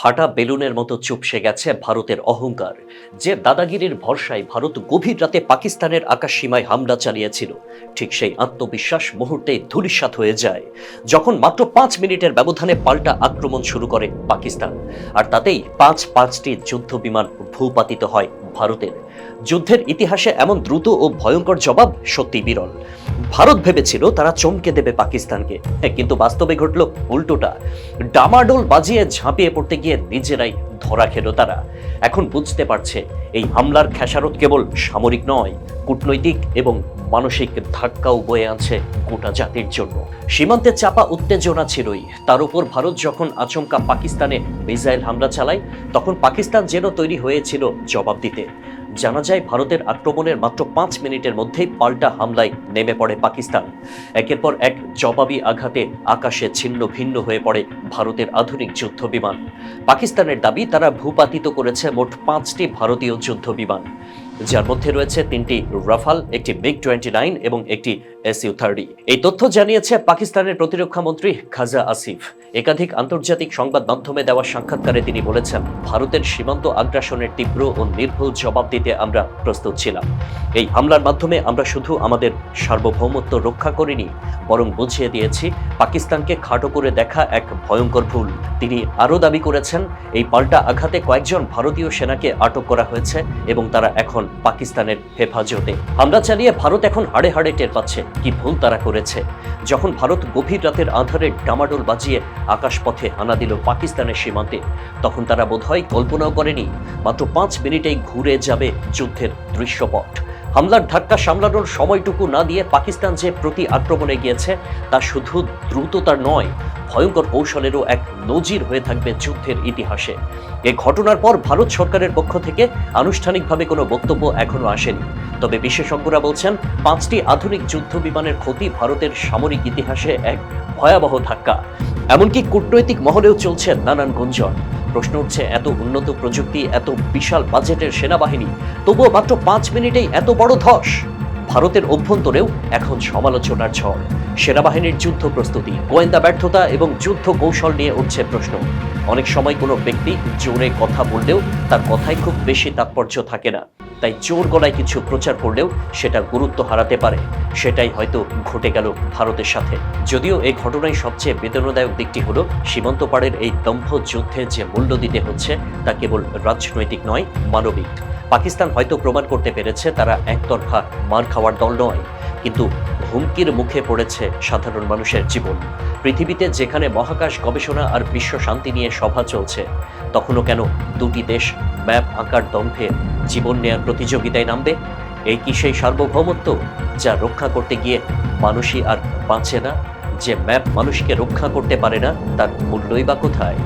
ফাটা বেলুনের মতো চুপসে গেছে ভারতের অহংকার। যে দাদাগিরির ভরসায় ভারত গভীর রাতে পাকিস্তানের আকাশ সীমায় হামলা চালিয়েছিল, ঠিক সেই আত্মবিশ্বাস মুহূর্তেই ধূলিসাৎ হয়ে যায়, যখন মাত্র পাঁচ মিনিটের ব্যবধানে পাল্টা আক্রমণ শুরু করে পাকিস্তান। আর তাতেই পাঁচ পাঁচটি যুদ্ধ বিমান ভূপাতিত হয় ভারতের। যুদ্ধের ইতিহাসে এমন দ্রুত ও ভয়ঙ্কর জবাব সত্যি বিরল। ভারত ভেবেছিল তারা চমকে দেবে পাকিস্তানকে। কিন্তু বাস্তবে ঘটল উল্টোটা। ডামাডোল বাজিয়ে ঝাঁপিয়ে পড়তে গিয়ে নিজেরাই ধরা খেল তারা। এখন বুঝতে পারছে, এই হামলার খেসারত কেবল সামরিক নয়, কূটনৈতিক এবং মানসিক ধাক্কাও বয়ে আছে গোটা জাতির জন্য। সীমান্তে চাপা উত্তেজনা ছিলই। তার উপর ভারত যখন আচমকা পাকিস্তানে মিসাইল হামলা চালায়, তখন পাকিস্তান যেন তৈরি হয়েছিল জবাব দিতে। জানা যায়, ভারতের আক্রমণের মাত্র পাঁচ মিনিটের মধ্যেই পাল্টা হামলায় নেমে পড়ে পাকিস্তান। একের পর এক জবাবি আঘাতে আকাশে ছিন্ন ভিন্ন হয়ে পড়ে ভারতের আধুনিক যুদ্ধ বিমান পাকিস্তানের দাবি, তারা ভূপাতিত করেছে মোট পাঁচটি ভারতীয় যুদ্ধ বিমান যার মধ্যে রয়েছে তিনটি রাফাল, একটি মিগ টোয়েন্টি নাইন এবং একটি এসইউ থার্টি। এই তথ্য জানিয়েছে পাকিস্তানের প্রতিরক্ষা মন্ত্রী খাজা আসিফ। একাধিক আন্তর্জাতিক সংবাদ মাধ্যমে দেওয়া সাক্ষাৎকারে তিনি বলেছেন, ভারতের সীমান্ত আগ্রাসনের তীব্র ও নির্ভুল জবাব দিতে আমরা প্রস্তুত ছিলাম। এই হামলার মাধ্যমে আমরা শুধু আমাদের সার্বভৌমত্ব রক্ষা করিনি, বরং বুঝিয়ে দিয়েছি পাকিস্তানকে খাটো করে দেখা এক ভয়ঙ্কর ভুল। তিনি আরও দাবি করেছেন, এই পাল্টা আঘাতে কয়েকজন ভারতীয় সেনাকে আটক করা হয়েছে এবং তারা এখন পাকিস্তানের হেফাজতে। হামলা চালিয়ে ভারত এখন হাড়ে হাড়ে টের পাচ্ছে কি ভুল তারা করেছে। যখন ভারত গভীর রাতের আধারে ডামাডোল বাজিয়ে আকাশপথে আনা দিল পাকিস্তানের সীমান্তে, তখন তারা বোধহয় কল্পনাও করেনি, মাত্র পাঁচ মিনিটেই ঘুরে যাবে যুদ্ধের দৃশ্যপট। হামলার ধাক্কা সামলানোর সময়টুকু না দিয়ে পাকিস্তান যে প্রতি আক্রমণে গিয়েছে, তা শুধু দ্রুততার নয়, ভয়ঙ্কর কৌশলেরও এক নজির হয়ে থাকবে যুদ্ধের ইতিহাসে। এ ঘটনার পর ভারত সরকারের পক্ষ থেকে আনুষ্ঠানিকভাবে কোনো বক্তব্য এখনও আসেনি। তবে বিশেষজ্ঞরা বলছেন, পাঁচটি আধুনিক যুদ্ধ বিমানের ক্ষতি ভারতের সামরিক ইতিহাসে এক ভয়াবহ ধাক্কা। এমনকি কূটনৈতিক মহলেও চলছে নানান গুঞ্জন। প্রশ্ন উঠছে, এত উন্নত প্রযুক্তি, এত বিশাল বাজেটের সেনাবাহিনী, তবুও মাত্র পাঁচ মিনিটেই এত বড় ধস। ভারতের অভ্যন্তরেও এখন সমালোচনার ঝড়। সেনাবাহিনীর যুদ্ধ প্রস্তুতি, গোয়েন্দা ব্যর্থতা এবং যুদ্ধ কৌশল নিয়ে উঠছে প্রশ্ন। অনেক সময় কোনো ব্যক্তি জোরে কথা বললেও তার কথায় খুব বেশি তাৎপর্য থাকে না। তাই জোর গলায় কিছু প্রচার করলেও সেটা গুরুত্ব হারাতে পারে। সেটাই হয়তো ঘটে গেল ভারতের সাথে। যদিও এই ঘটনায় সবচেয়ে বেদনাদায়ক দিকটি হলো সীমান্ত পাড়ের এই দম্ভ যুদ্ধে যে মূল্য দিতে হচ্ছে, তা কেবল রাজনৈতিক নয়, মানবিক। পাকিস্তান হয়তো প্রমাণ করতে পেরেছে তারা একতরফা মার খাওয়ার দল নয়, কিন্তু হুমকির মুখে পড়েছে সাধারণ মানুষের জীবন। পৃথিবীতে যেখানে মহাকাশ গবেষণা আর বিশ্ব শান্তি নিয়ে সভা চলছে তখনও কেন দুটি দেশ ম্যাপ আঁকার দম্ভে জীবন নেয়ার প্রতিযোগিতায় নামবে? এই কি সেই সার্বভৌমত্ব যা রক্ষা করতে গিয়ে মানুষই আর বাঁচে না? যে ম্যাপ মানুষকে রক্ষা করতে পারে না, তার মূল্যই বা কোথায়?